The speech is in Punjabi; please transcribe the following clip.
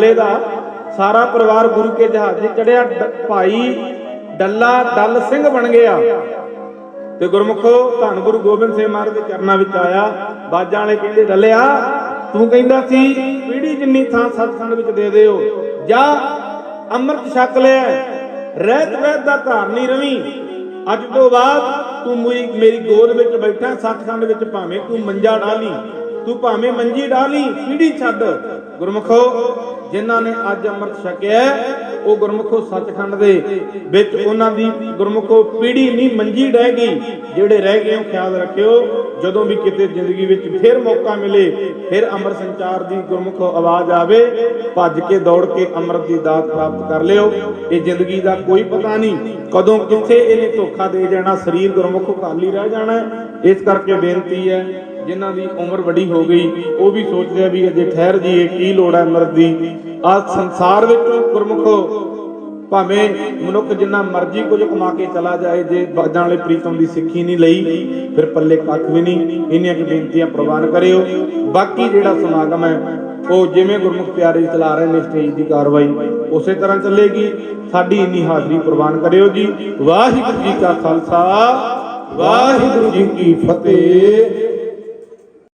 ਡੱਲੇ ਦਾ ਸਾਰਾ ਪਰਿਵਾਰ ਗੁਰੂ ਕੇ ਜਹਾਜ਼ 'ਤੇ ਚੜਿਆ ਭਾਈ ਡੱਲਾ ਡੱਲ ਸਿੰਘ ਬਣ ਗਿਆ। ਤੇ ਗੁਰਮੁਖੋ ਧੰਨ ਗੁਰੂ ਗੋਬਿੰਦ ਸਿੰਘ ਮਹਾਰਾਜ ਦੇ ਚਰਨਾਂ ਵਿੱਚ ਆਇਆ, ਬਾਜਾਂ ਵਾਲੇ ਕਹਿੰਦੇ ਡੱਲਿਆ, ਤੂੰ ਕਹਿੰਦਾ ਸੀ, ਪੀੜੀ ਜਿੰਨੀ ਥਾਂ ਸਤਖੰਡ ਵਿੱਚ ਦੇ ਦਿਓ, ਜਾਂ ਅੰਮ੍ਰਿਤ ਛਕ ਲਿਆ ਰਹਿਤ ਵਹਿਤ ਦਾ ਧਾਰਨੀ ਰਵੀ। ਅੱਜ ਤੋਂ ਬਾਅਦ ਤੂੰ ਮੇਰੀ ਮੇਰੀ ਗੋਦ ਵਿੱਚ ਬੈਠਾ, ਸਤਸੰਗ ਵਿੱਚ ਭਾਵੇਂ ਤੂੰ ਮੰਜਾ ਡਾਲੀ, ਤੂੰ ਭਾਵੇਂ ਮੰਜੀ ਡਾਲੀ, ਪੀੜੀ ਛੱਡ। ਗੁਰਮੁਖੋ ਜਿਨ੍ਹਾਂ ਨੇ ਅੱਜ ਅੰਮ੍ਰਿਤ ਛਕਿਆ ਉਹ ਗੁਰਮੁਖੋ ਸੱਚਖੰਡ ਦੇ ਵਿੱਚ ਉਹਨਾਂ ਦੀ ਗੁਰਮੁਖੋ ਪੀੜੀ ਨਹੀਂ ਮੰਜੀ ਰਹਿ ਗਈ, ਜਿਹੜੇ ਰਹਿ ਗਏ ਉਹ ਖਿਆਲ ਰੱਖਿਓ, ਜਦੋਂ ਵੀ ਕਿਤੇ ਜ਼ਿੰਦਗੀ ਵਿੱਚ ਫਿਰ ਮੌਕਾ ਮਿਲੇ, ਫਿਰ ਅੰਮ੍ਰਿਤ ਸੰਚਾਰ ਦੀ ਗੁਰਮੁਖੋ ਆਵਾਜ਼ ਆਵੇ, ਭੱਜ ਕੇ ਦੌੜ ਕੇ ਅੰਮ੍ਰਿਤ ਦੀ ਦਾਤ ਪ੍ਰਾਪਤ ਕਰ ਲਿਓ। ਇਹ ਜ਼ਿੰਦਗੀ ਦਾ ਕੋਈ ਪਤਾ ਨਹੀਂ ਕਦੋਂ ਕਿੱਥੇ ਇਹਨੇ ਧੋਖਾ ਦੇ ਜਾਣਾ ਸਰੀਰ ਗੁਰਮੁਖੋ ਖਾਲੀ ਰਹਿ ਜਾਣਾ ਇਸ ਕਰਕੇ ਬੇਨਤੀ ਹੈ ਜਿਨ੍ਹਾਂ ਦੀ ਉਮਰ ਵੱਡੀ ਹੋ ਗਈ, ਉਹ ਵੀ ਸੋਚਦੇ ਆ ਵੀ ਅਜੇ ਠਹਿਰ ਜੀਏ ਕੀ ਲੋੜ ਹੈ ਅੰਮ੍ਰਿਤ ਦੀ। ਆ ਸੰਸਾਰ ਵਿੱਚ ਗੁਰਮੁਖੋ ਭਾਵੇਂ ਮਨੁੱਖ ਜਿੰਨਾ ਮਰਜ਼ੀ ਕੁਝ ਕਮਾ ਕੇ ਚਲਾ ਜਾਏ, ਜੇ ਬਾਜਾਂ ਵਾਲੇ ਪ੍ਰੀਤਮ ਦੀ ਸਿੱਖੀ ਨਹੀਂ ਲਈ, ਫਿਰ ਪੱਲੇ ਕੱਖ ਵੀ ਨਹੀਂ। ਇੰਨੀਆਂ ਕਿ ਬੇਨਤੀਆਂ ਪ੍ਰਵਾਨ ਕਰਿਓ। ਬਾਕੀ ਜਿਹੜਾ ਸਮਾਗਮ ਹੈ, ਉਹ ਜਿਵੇਂ ਗੁਰਮੁਖ ਪਿਆਰੇ ਚਲਾ ਰਹੇ ਨੇ ਸਟੇਜ ਦੀ ਕਾਰਵਾਈ, ਉਸੇ ਤਰ੍ਹਾਂ ਚੱਲੇਗੀ। ਸਾਡੀ ਇੰਨੀ ਹਾਜ਼ਰੀ ਪ੍ਰਵਾਨ ਕਰਿਓ ਜੀ। ਵਾਹਿਗੁਰੂ ਜੀ ਕਾ ਖਾਲਸਾ, ਵਾਹਿਗੁਰੂ ਜੀ ਕੀ ਫਤਿਹ।